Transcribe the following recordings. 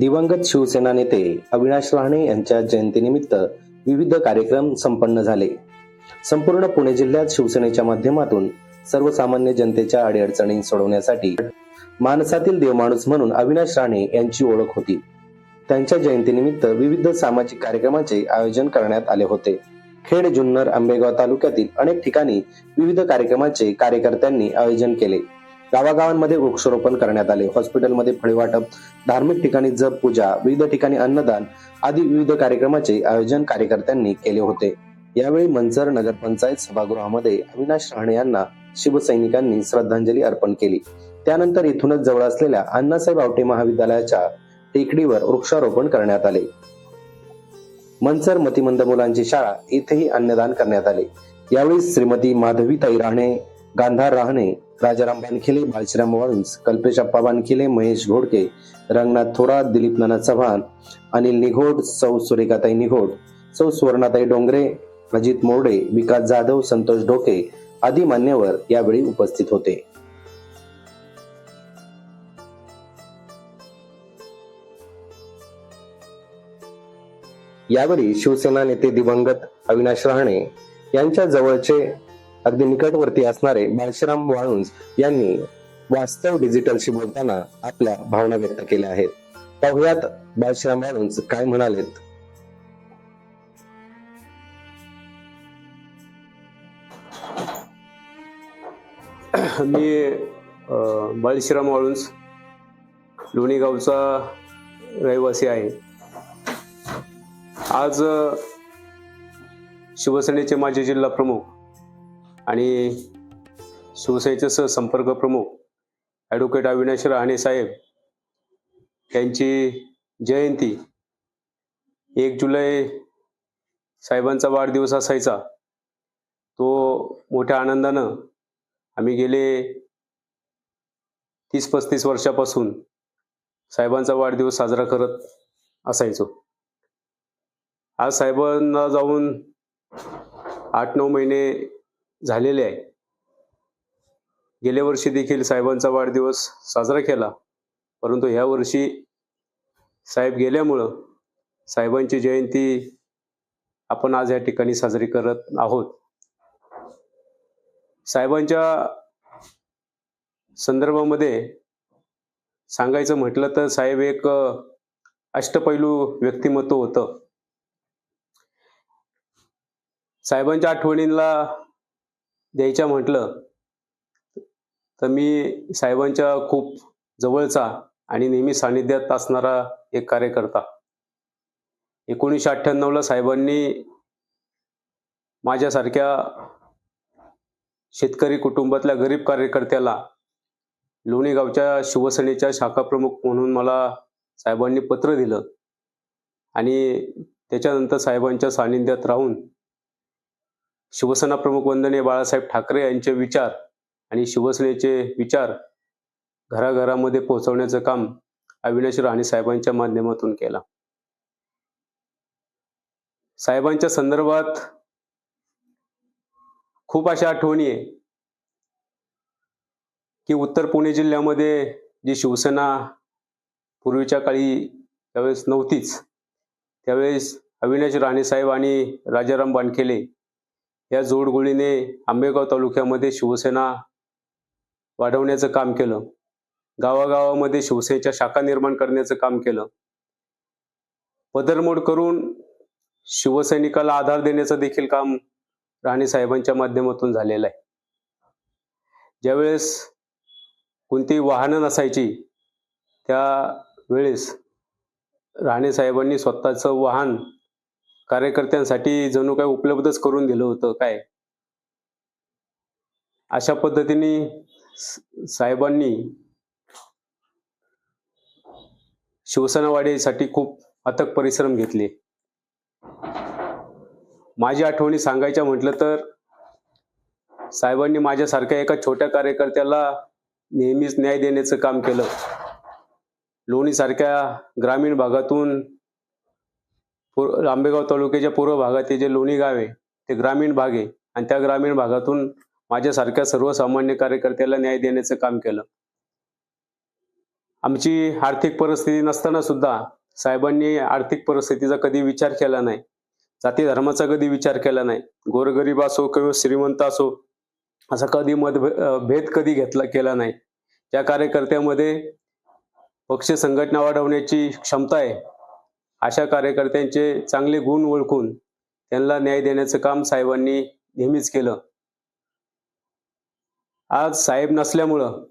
दिवंगत शिवसेना नेते अविनाश राहणे यांच्या जयंतीनिमित्त विविध कार्यक्रम संपन्न झाले. संपूर्ण पुणे जिल्ह्यात शिवसेनेच्या माध्यमातून सर्वसामान्य जनतेच्या अडीअडचणी सोडवण्यासाठी माणसातील देवमाणूस म्हणून अविनाश राणे यांची ओळख होती. त्यांच्या जयंतीनिमित्त विविध सामाजिक कार्यक्रमाचे आयोजन करण्यात आले होते. खेड जुन्नर आंबेगाव तालुक्यातील अनेक ठिकाणी विविध कार्यक्रमाचे कार्यकर्त्यांनी आयोजन केले. गावागावांमध्ये वृक्षारोपण करण्यात आले. हॉस्पिटलमध्ये फळे वाटप धार्मिक ठिकाणी जप पूजा विविध ठिकाणी अन्नदान आदी विविध कार्यक्रमाचे आयोजन कार्यकर्त्यांनी केले होते. यावेळी मंचर नगरपंचायत सभागृहामध्ये अविनाश राहणे यांना शिवसैनिकांनी श्रद्धांजली अर्पण केली. त्यानंतर इथूनच जवळ असलेल्या अण्णासाहेब आवटे महाविद्यालयाच्या टेकडीवर वृक्षारोपण करण्यात आले. मंचर मतिमंद मुलांची शाळा इथेही अन्नदान करण्यात आले. यावेळी श्रीमती माधवीताई राहणे गांधार राहणे राजाराम बानखिले बाळशीराम वाळुंज कल्पेश अप्पा बानखिले महेश घोडके रंगनाथ थोरात दिलीप नाना चव्हाण अनिल निघोड सौ सुरेखाताई निघोड सौ सुवर्णाताई डोंगरे अजित मोरडे विकास जाधव संतोष डोके आदी मान्यवर यावेळी उपस्थित होते. यावेळी शिवसेना नेते दिवंगत अविनाश राहणे यांच्या जवळचे अगदी निकटवर्ती असणारे बाळशराम वाळुंज यांनी वास्तव डिजिटलशी बोलताना आपल्या भावना व्यक्त केल्या आहेत. पाहुयात बाळशराम वाळुंज काय म्हणालेत? मी बाळशराम वाळुंज लोणी गावचा रहिवासी आहे. आज शिवसेनेचे माजी जिल्हा प्रमुख आणि शिवसेनेचे सहसंपर्क प्रमुख ॲडव्होकेट अविनाश रहाणे साहेब यांची जयंती एक जुलै साहेबांचा वाढदिवस असायचा. तो मोठ्या आनंदानं आम्ही गेले तीस पस्तीस वर्षापासून साहेबांचा वाढदिवस साजरा करत असायचो. आज साहेबांना जाऊन आठ नऊ महिने झालेले आहे. गेल्या वर्षी देखील साहेबांचा वाढदिवस साजरा केला. परंतु ह्या वर्षी साहेब गेल्यामुळं साहेबांची जयंती आपण आज या ठिकाणी साजरी करत आहोत. साहेबांच्या संदर्भामध्ये सांगायचं म्हटलं तर साहेब एक अष्टपैलू व्यक्तिमत्व होतं. साहेबांच्या आठवणींना द्यायच्या म्हटलं तर मी साहेबांच्या खूप जवळचा आणि नेहमी सानिध्यात असणारा एक कार्यकर्ता. एकोणीसशे अठ्ठ्याण्णवला साहेबांनी माझ्यासारख्या शेतकरी कुटुंबातल्या गरीब कार्यकर्त्याला लोणी गावच्या शिवसेनेच्या शाखा प्रमुख म्हणून मला साहेबांनी पत्र दिलं. आणि त्याच्यानंतर साहेबांच्या सानिध्यात राहून शिवसेना प्रमुख वंदने बाळासाहेब ठाकरे यांचे विचार आणि शिवसेनेचे विचार घराघरामध्ये पोहोचवण्याचं काम अविनाश राणे साहेबांच्या माध्यमातून केला. साहेबांच्या संदर्भात खूप अशा आठवणी आहे की उत्तर पुणे जिल्ह्यामध्ये जी शिवसेना पूर्वीच्या काळी त्यावेळेस नव्हतीच त्यावेळेस अविनाश राणे साहेब आणि राजाराम बानखेले या जोडगोळीने आंबेगाव तालुक्यामध्ये शिवसेना वाढवण्याचं काम केलं. गावागावामध्ये शिवसेनेच्या शाखा निर्माण करण्याचं काम केलं. पदरमोड करून शिवसैनिकाला आधार देण्याचं देखील काम राणे साहेबांच्या माध्यमातून झालेलं आहे. ज्यावेळेस कोणती वाहनं नसायची त्या वेळेस राणे साहेबांनी स्वतःचं वाहन कार्यकर्त्यांसाठी जणू काय उपलब्धच करून दिलं होतं काय? अशा पद्धतीने साहेबांनी शिवसेना वाढीसाठी खूप अथक परिश्रम घेतले. माझी आठवणी सांगायच्या म्हटलं तर साहेबांनी माझ्यासारख्या एका छोट्या कार्यकर्त्याला नेहमीच न्याय देण्याचं काम केलं. लोणीसारख्या ग्रामीण भागातून पूर्व आंबेगाव तालुक्याच्या पूर्व भागातील जे लोणी गाव आहे ते ग्रामीण भाग आहे. आणि त्या ग्रामीण भागातून माझ्यासारख्या सर्वसामान्य कार्यकर्त्याला न्याय देण्याचं काम केलं. आमची आर्थिक परिस्थिती नसताना सुद्धा साहेबांनी आर्थिक परिस्थितीचा कधी विचार केला नाही. जाती धर्माचा कधी विचार केला नाही. गोरगरीब असो किंवा श्रीमंत असो असा कधी मत भेद कधी घेतला केला नाही. त्या कार्यकर्त्यामध्ये पक्ष संघटना वाढवण्याची क्षमता आहे. अशा कार्यकर्त्यांचे चांगले गुण ओळखून त्यांना न्याय देण्याचं काम साहेबांनी नेहमीच केलं. आज साहेब नसल्यामुळं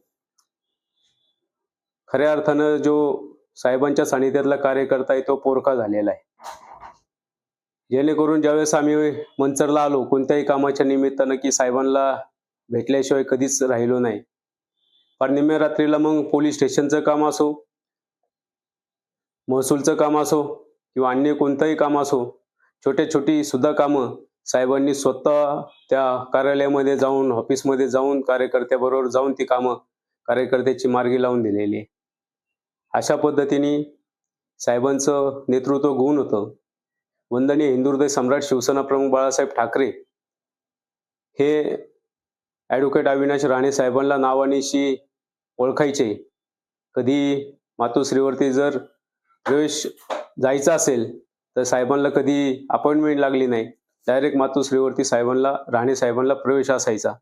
खऱ्या अर्थानं जो साहेबांच्या सानिध्यातला कार्यकर्ता आहे तो पोरखा झालेला आहे. जेणेकरून ज्यावेळेस आम्ही मंचरला आलो कोणत्याही कामाच्या निमित्तानं की साहेबांना भेटल्याशिवाय कधीच राहिलो नाही. पण निम्या रात्रीला मग पोलीस स्टेशनचं काम असो महसूलचं काम असो किंवा अन्य कोणतंही काम असो छोटे छोटी सुद्धा कामं साहेबांनी स्वतः त्या कार्यालयामध्ये जाऊन ऑफिसमध्ये जाऊन कार्यकर्त्याबरोबर जाऊन ती कामं कार्यकर्त्याची मार्गी लावून दिलेली आहे. अशा पद्धतीने साहेबांचं नेतृत्व गुण होतं. वंदनीय हिंदुहृदय सम्राट शिवसेना प्रमुख बाळासाहेब ठाकरे हे ॲडव्होकेट अविनाश राणे साहेबांना नावानेशी ओळखायचे. कधी मातोश्रीवरती जर प्रवेश जायचा असेल तर साहेबांना कधी अपॉइंटमेंट लागली नाही. डायरेक्ट मातोश्रीवरती साहेबांना राणे साहेबांना प्रवेश असायचा.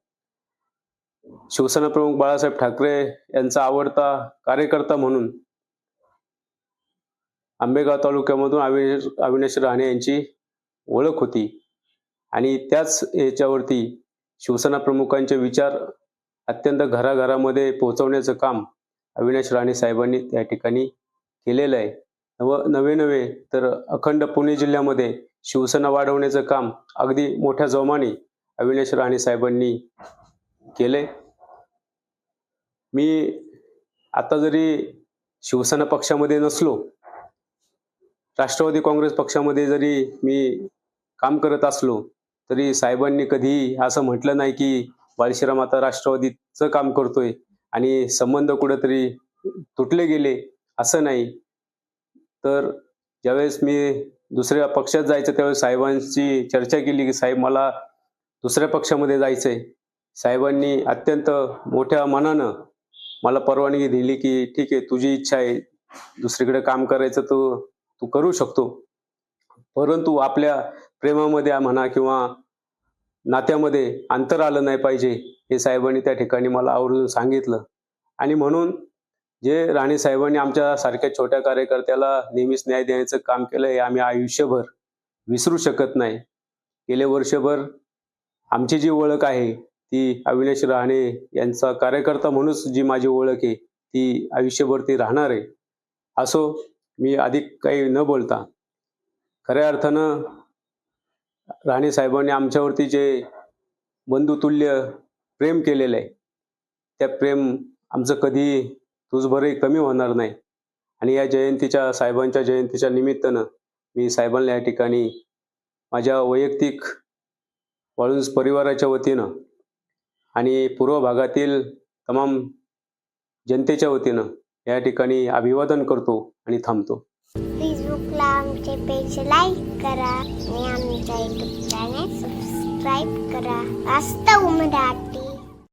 शिवसेना प्रमुख बाळासाहेब ठाकरे यांचा आवडता कार्यकर्ता म्हणून आंबेगाव तालुक्यामधून अविनाश अविनाश राणे यांची ओळख होती. आणि त्याच याच्यावरती शिवसेना प्रमुखांचे विचार अत्यंत घराघरामध्ये पोहोचवण्याचं काम अविनाश राणे साहेबांनी त्या ठिकाणी केलेलं आहे. नव नवे नवे तर अखंड पुणे जिल्ह्यामध्ये शिवसेना वाढवण्याचं काम अगदी मोठ्या जोमाने अविनाश राणे साहेबांनी केले मी आता जरी शिवसेना पक्षामध्ये नसलो राष्ट्रवादी काँग्रेस पक्षामध्ये जरी मी काम करत असलो तरी साहेबांनी कधी असं म्हटलं नाही की बाळशीराम आता राष्ट्रवादीचं काम करतोय आणि संबंध कुठेतरी तुटले गेले असं नाही. तर ज्यावेळेस मी दुसऱ्या पक्षात जायचं त्यावेळेस साहेबांची चर्चा केली की साहेब मला दुसऱ्या पक्षामध्ये जायचंय. साहेबांनी अत्यंत मोठ्या मनानं मला परवानगी दिली की ठीक आहे तुझी इच्छा आहे दुसरीकडे काम करायचं तू तू करू शकतो. परंतु आपल्या प्रेमामध्ये म्हणा किंवा नात्यामध्ये अंतर आलं नाही पाहिजे हे साहेबांनी त्या ठिकाणी मला आवर्जून सांगितलं. आणि म्हणून जे राणे साहेबांनी आमच्या सारख्या छोट्या कार्यकर्त्याला नेहमीच न्याय देण्याचं काम केलं हे आम्ही आयुष्यभर विसरू शकत नाही. गेले वर्षभर आमची जी ओळख आहे ती अविनाश राणे यांचा कार्यकर्ता म्हणूनच जी माझी ओळख आहे ती आयुष्यभर ती राहणार आहे. असो मी अधिक काही न बोलता खऱ्या अर्थानं राणे साहेबांनी आमच्यावरती जे बंधुतुल्य प्रेम केलेलं आहे त्या प्रेम आमचं कधी तुझभरही कमी होणार नाही. आणि या जयंतीच्या साहेबांच्या जयंतीच्या निमित्तानं मी साहेबांना या ठिकाणी माझ्या वैयक्तिक वाळुंज परिवाराच्या वतीनं आणि पूर्व भागातील तमाम जनतेच्या वतीनं या ठिकाणी अभिवादन करतो आणि थांबतो. फेसबुकला आमचे पेज लाईक करा आणि आमच्या युट्यूब चॅनल सबस्क्राईब करा. वास्तव मराठी